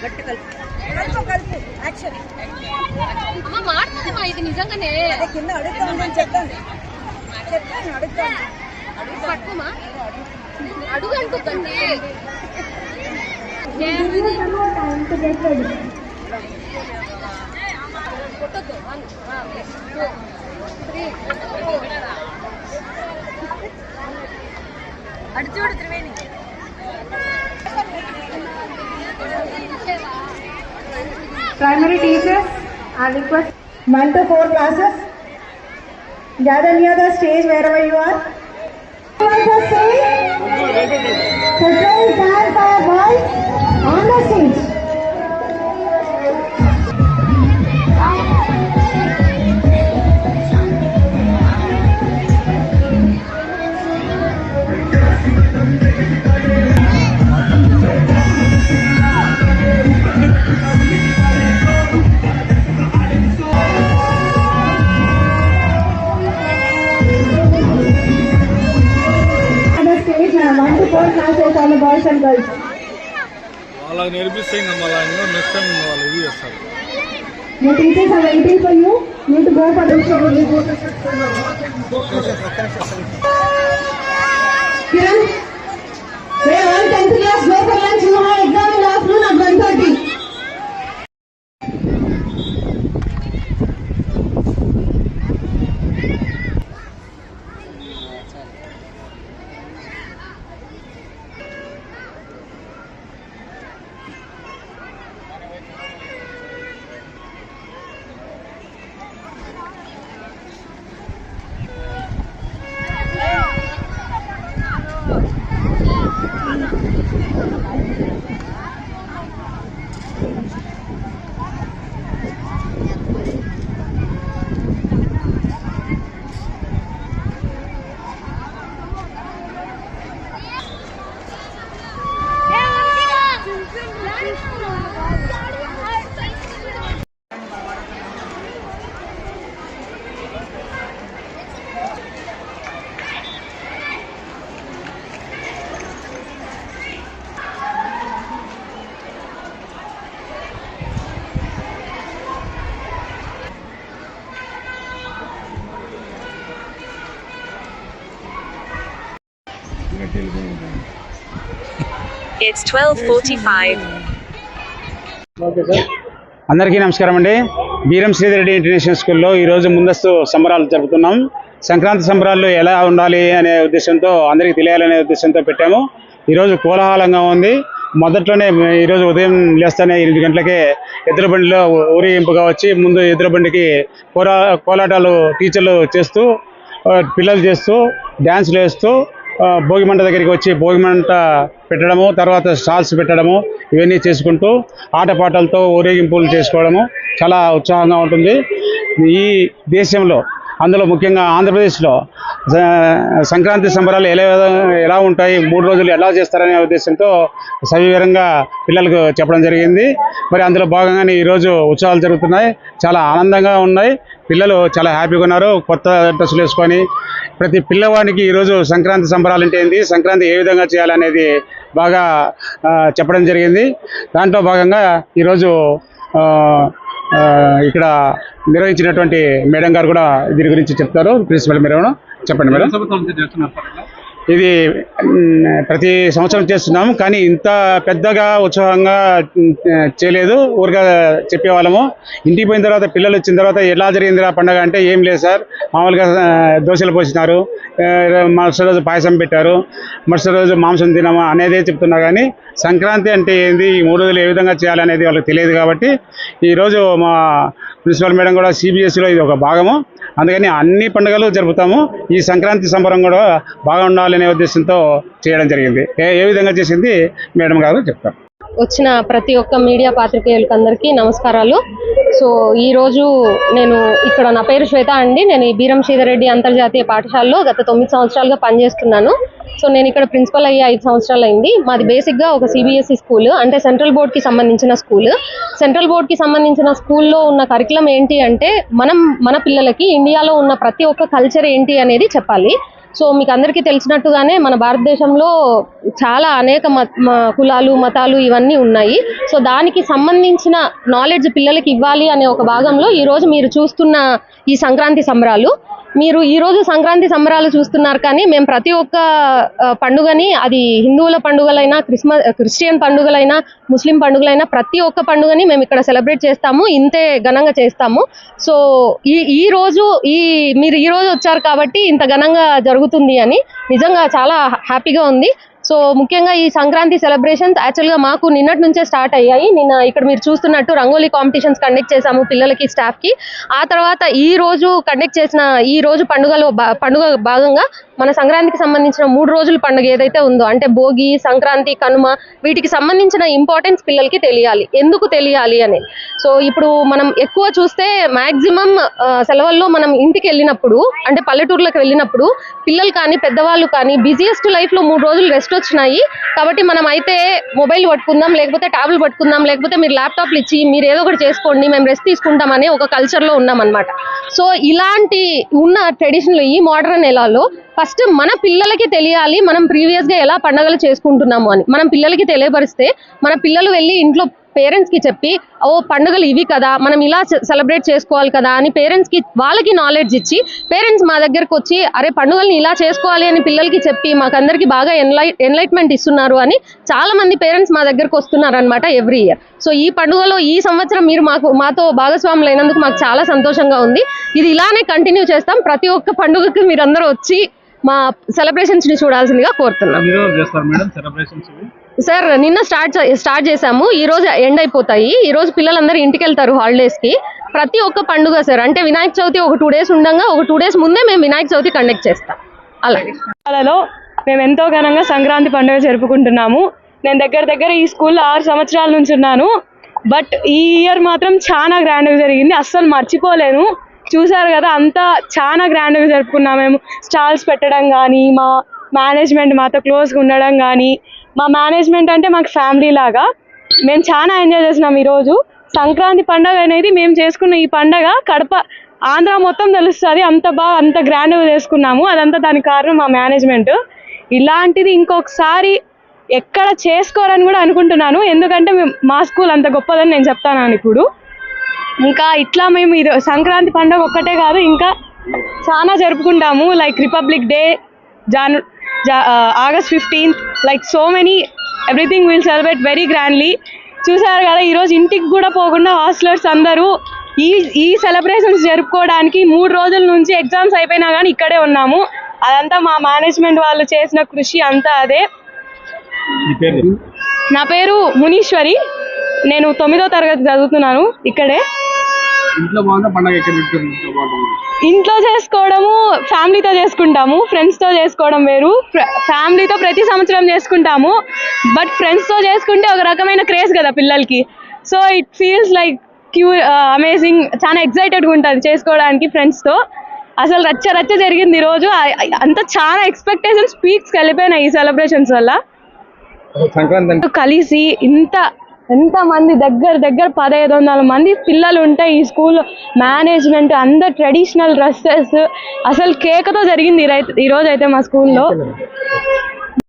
గట్టి కలుపు కలుపు కలుపు యాక్షన్ అమ్మ మాడుతుందమ్మా ఇది నిజంగానే అదే కింద అడుగుతా ఉందని చెప్పండి చెప్పండి అడుగుతాను పట్టుకోమా అడుగు అనుకోకండి కొట్టద్దు I request one to four classes. Gather near the stage wherever you are. On the stage, portray dance by boys on the stage. 4 classes on the boys and girls. వాళ్ళకి నేర్పిస్తే ఇంకా మళ్ళీ ఇంకా నెక్స్ట్ టైం వాళ్ళు ఇది చేస్తారు The teachers are waiting for you. You need to go for the show. Kiran, where all 10th class go for lunch. You have exam It's 12:45. అందరికీ నమస్కారం అండి. బీరం శ్రీధరెడ్డి ఇంటర్నేషనల్ స్కూల్లో ఈరోజు ముందస్తు సంబరాలు జరుపుతున్నాం. సంక్రాంతి సంబరాలు ఎలా ఉండాలి అనే ఉద్దేశంతో అందరికీ తెలియాలనే ఉద్దేశంతో పెట్టాము. ఈరోజు కోలాహలంగా ఉంది. మొదట్లోనే ఈరోజు ఉదయం లేస్తానే ఎనిమిది గంటలకే ఎద్దుల బండిలో ఊరేగింపుగా వచ్చి ముందు ఎద్దుల బండికి కోలా కోలాటాలు టీచర్లు చేస్తూ పిల్లలు చేస్తూ డ్యాన్సులు వేస్తూ భోగిమంట దగ్గరికి వచ్చి భోగి మంట పెట్టడము తర్వాత స్టాల్స్ పెట్టడము ఇవన్నీ చేసుకుంటూ ఆటపాటలతో ఊరేగింపులు చేసుకోవడము చాలా ఉత్సాహంగా ఉంటుంది. ఈ దేశంలో అందులో ముఖ్యంగా ఆంధ్రప్రదేశ్లో సంక్రాంతి సంబరాలు ఎలా ఎలా ఉంటాయి మూడు రోజులు ఎలా చేస్తారనే ఉద్దేశంతో సవివరంగా పిల్లలకు చెప్పడం జరిగింది. మరి అందులో భాగంగానే ఈరోజు ఉత్సవాలు జరుగుతున్నాయి. చాలా ఆనందంగా ఉన్నాయి. పిల్లలు చాలా హ్యాపీగా ఉన్నారు. కొత్త డ్రెస్సులు వేసుకొని ప్రతి పిల్లవాడికి ఈరోజు సంక్రాంతి సంబరాలు అంటే ఏంటి సంక్రాంతి ఏ విధంగా చేయాలనేది బాగా చెప్పడం జరిగింది. దాంట్లో భాగంగా ఈరోజు ఇక్కడ నిర్వహించినటువంటి మేడం గారు కూడా దీని గురించి చెప్తారు. ప్రిన్సిపల్ మేడం చెప్పండి మేడం. ఇది ప్రతి సంవత్సరం చేస్తున్నాము కానీ ఇంత పెద్దగా ఉత్సాహంగా చేయలేదు. ఊరిగా చెప్పేవాళ్ళము. ఇంటికి పోయిన తర్వాత పిల్లలు వచ్చిన తర్వాత ఎలా జరిగిందిరా పండగ అంటే ఏం లేదు సార్. మామూలుగా దోశలు పోసినారు. మరుసటి రోజు పాయసం పెట్టారు. మరుసటి రోజు మాంసం తినమా అనేదే చెప్తున్నారు కానీ సంక్రాంతి అంటే ఏంది? ఈ మూడు రోజులు ఏ విధంగా చేయాలనేది వాళ్ళకి తెలియదు కాబట్టి ఈరోజు మా ప్రిన్సిపల్ మేడం కూడా సిబిఎస్ఈలో ఇది ఒక భాగము. అందుకని అన్ని పండుగలు జరుపుతాము. ఈ సంక్రాంతి సంబరం కూడా బాగా ఉండాలనే ఉద్దేశంతో చేయడం జరిగింది. ఏ ఏ విధంగా చేసింది మేడం గారు చెప్తారు వచ్చిన ప్రతి ఒక్క మీడియా పాత్రికేయులకి అందరికీ నమస్కారాలు. సో ఈరోజు నేను ఇక్కడ నా పేరు శ్వేత అండి. నేను ఈ బీరం శ్రీధరెడ్డి అంతర్జాతీయ పాఠశాలలో గత తొమ్మిది సంవత్సరాలుగా పనిచేస్తున్నాను. సో నేను ఇక్కడ ప్రిన్సిపల్ అయ్యి ఐదు సంవత్సరాలు అయింది. మాది బేసిక్గా ఒక సిబిఎస్ఈ స్కూల్ అంటే సెంట్రల్ బోర్డ్కి సంబంధించిన స్కూల్ సెంట్రల్ బోర్డ్కి సంబంధించిన స్కూల్లో ఉన్న కరికులం ఏంటి అంటే మనం మన పిల్లలకి ఇండియాలో ఉన్న ప్రతి ఒక్క కల్చర్ ఏంటి అనేది చెప్పాలి. సో మీకు అందరికీ తెలిసినట్టుగానే మన భారతదేశంలో చాలా అనేక మత మ- కులాలు మతాలు ఇవన్నీ ఉన్నాయి. సో దానికి సంబంధించిన నాలెడ్జ్ పిల్లలకి ఇవ్వాలి అనే ఒక భాగంలో ఈరోజు మీరు చూస్తున్న ఈ సంక్రాంతి సంబరాలు. మీరు ఈ రోజు సంక్రాంతి సంబరాలు చూస్తున్నారు కానీ మేము ప్రతి ఒక్క పండుగని అది హిందువుల పండుగలైనా క్రిస్మస్ క్రిస్టియన్ పండుగలైనా ముస్లిం పండుగలైనా ప్రతి ఒక్క పండుగని మేము ఇక్కడ సెలబ్రేట్ చేస్తాము ఇంతే ఘనంగా చేస్తాము. సో ఈ ఈ రోజు ఈ మీరు ఈ రోజు వచ్చారు కాబట్టి ఇంత ఘనంగా జరుగుతుంది అని నిజంగా చాలా హ్యాపీగా ఉంది. సో ముఖ్యంగా ఈ సంక్రాంతి సెలబ్రేషన్స్ యాక్చువల్గా మాకు నిన్నటి నుంచే స్టార్ట్ అయ్యాయి. నిన్న ఇక్కడ మీరు చూస్తున్నట్టు రంగోలీ కాంపిటీషన్స్ కండక్ట్ చేశాము పిల్లలకి స్టాఫ్కి ఆ తర్వాత ఈ రోజు కండక్ట్ చేసిన ఈ రోజు పండుగలో పండుగ భాగంగా మన సంక్రాంతికి సంబంధించిన మూడు రోజుల పండుగ ఏదైతే ఉందో అంటే భోగి సంక్రాంతి కనుమ వీటికి సంబంధించిన ఇంపార్టెన్స్ పిల్లలకి తెలియాలి. ఎందుకు తెలియాలి అని సో ఇప్పుడు మనం ఎక్కువ చూస్తే మాక్సిమం సెలవుల్లో మనం ఇంటికి వెళ్ళినప్పుడు అంటే పల్లెటూర్లకు వెళ్ళినప్పుడు పిల్లలు కానీ పెద్దవాళ్ళు కానీ బిజియెస్ట్ లైఫ్లో మూడు రోజులు రెస్ట్ వచ్చినాయి. కాబట్టి మనం అయితే మొబైల్ పట్టుకుందాం లేకపోతే ట్యాబ్లు పట్టుకుందాం లేకపోతే మీరు ల్యాప్టాప్లు ఇచ్చి మీరు ఏదో ఒకటి చేసుకోండి మేము రెస్ట్ తీసుకుంటాం అనే ఒక కల్చర్లో ఉన్నాం సో ఇలాంటి ఉన్న ట్రెడిషన్లు ఈ మోడర్న్ ఎలాలో ఫస్ట్ మన పిల్లలకి తెలియాలి మనం ప్రీవియస్గా ఎలా పండగలు చేసుకుంటున్నాము అని. మనం పిల్లలకి తెలియపరిస్తే మన పిల్లలు వెళ్ళి ఇంట్లో పేరెంట్స్కి చెప్పి ఓ పండుగలు ఇవి కదా మనం ఇలా సెలబ్రేట్ చేసుకోవాలి కదా అని పేరెంట్స్కి వాళ్ళకి నాలెడ్జ్ ఇచ్చి పేరెంట్స్ మా దగ్గరకు వచ్చి అరే పండుగల్ని ఇలా చేసుకోవాలి అని పిల్లలకి చెప్పి మాకందరికి బాగా ఎన్లై ఎన్లైట్మెంట్ ఇస్తున్నారు అని చాలా మంది పేరెంట్స్ మా దగ్గరకు వస్తున్నారు అనమాట ఎవ్రీ ఇయర్ సో ఈ పండుగలో ఈ సంవత్సరం మీరు మాకు మాతో భాగస్వాములు అయినందుకు మాకు చాలా సంతోషంగా ఉంది. ఇది ఇలానే కంటిన్యూ చేస్తాం. ప్రతి ఒక్క పండుగకి మీరందరూ వచ్చి మా సెలబ్రేషన్స్ని చూడాల్సిందిగా కోరుతున్నాం. సార్ నిన్న స్టార్ట్ స్టార్ట్ చేసాము ఈ రోజు ఎండ్ అయిపోతాయి. ఈ రోజు పిల్లలందరూ ఇంటికి వెళ్తారు హాలిడేస్కి. ప్రతి ఒక్క పండుగ సార్ అంటే వినాయక చవితి ఒక టూ డేస్ ఉండగా ఒక టూ డేస్ ముందే మేము వినాయక చవితి కండక్ట్ చేస్తాం. అలాగే మేము ఎంతో ఘనంగా సంక్రాంతి పండుగ జరుపుకుంటున్నాము. నేను దగ్గర దగ్గర ఈ స్కూల్లో ఆరు సంవత్సరాల నుంచి ఉన్నాను. బట్ ఈ ఇయర్ మాత్రం చాలా గ్రాండ్గా జరిగింది. అస్సలు మర్చిపోలేను. చూసారు కదా అంతా చాలా గ్రాండ్గా జరుపుకున్నాం మేము. స్టాల్స్ పెట్టడం కానీ మా మేనేజ్మెంట్ మాతో క్లోజ్గా ఉండడం కానీ మా మేనేజ్మెంట్ అంటే మాకు ఫ్యామిలీ లాగా. మేము చాలా ఎంజాయ్ చేసినాం ఈరోజు. సంక్రాంతి పండగ అనేది మేము చేసుకున్న ఈ పండగ కడప ఆంధ్ర మొత్తం తెలుస్తుంది. అంత బాగా అంత గ్రాండ్గా చేసుకున్నాము. అదంతా దానికి కారణం మా మేనేజ్మెంట్ ఇలాంటిది ఇంకొకసారి ఎక్కడ చేసుకోరని కూడా అనుకుంటున్నాను. ఎందుకంటే మా స్కూల్ అంత గొప్పదని నేను చెప్తాను ఇప్పుడు. ఇంకా ఇట్లా మేము ఇది సంక్రాంతి పండుగ ఒక్కటే కాదు ఇంకా చాలా జరుపుకుంటాము. Like republic day Janu August fifteenth like so many everything will celebrate very grandly చూసారు కదా ఈరోజు ఇంటికి కూడా పోకుండా హాస్టలర్స్ అందరూ ఈ ఈ సెలబ్రేషన్స్ జరుపుకోవడానికి మూడు రోజుల నుంచి ఎగ్జామ్స్ అయిపోయినా కానీ ఇక్కడే ఉన్నాము. అదంతా మా మేనేజ్మెంట్ వాళ్ళు చేసిన కృషి అంతా అదే. నా పేరు మునీశ్వరి. నేను తొమ్మిదో తరగతి చదువుతున్నాను ఇక్కడే. ఇంట్లో బాగుందా? పండగ ఎక్కడ ఇంట్లో చేసుకోవడము ఫ్యామిలీతో చేసుకుంటాము ఫ్రెండ్స్తో చేసుకోవడం వేరు. ఫ్యామిలీతో ప్రతి సంవత్సరం చేసుకుంటాము. బట్ ఫ్రెండ్స్తో చేసుకుంటే ఒక రకమైన క్రేజ్ కదా పిల్లలకి. సో ఇట్ ఫీల్స్ లైక్ క్యూ అమేజింగ్ చాలా ఎక్సైటెడ్గా ఉంటుంది చేసుకోవడానికి ఫ్రెండ్స్తో. అసలు రచ్చ రచ్చ జరిగింది ఈరోజు అంత చాలా ఎక్స్పెక్టేషన్స్ పీక్స్కి వెళ్ళిపోయినాయి ఈ సెలబ్రేషన్స్ వల్ల. సంక్రాంతి కలిసి ఇంత ఎంత మంది దగ్గర దగ్గర పదహైదు వందల మంది పిల్లలు ఉంటాయి ఈ స్కూల్ మేనేజ్మెంట్ అందరు ట్రెడిషనల్ డ్రెస్సెస్. అసలు కేకతో జరిగింది ఈ రోజు అయితే మా స్కూల్లో.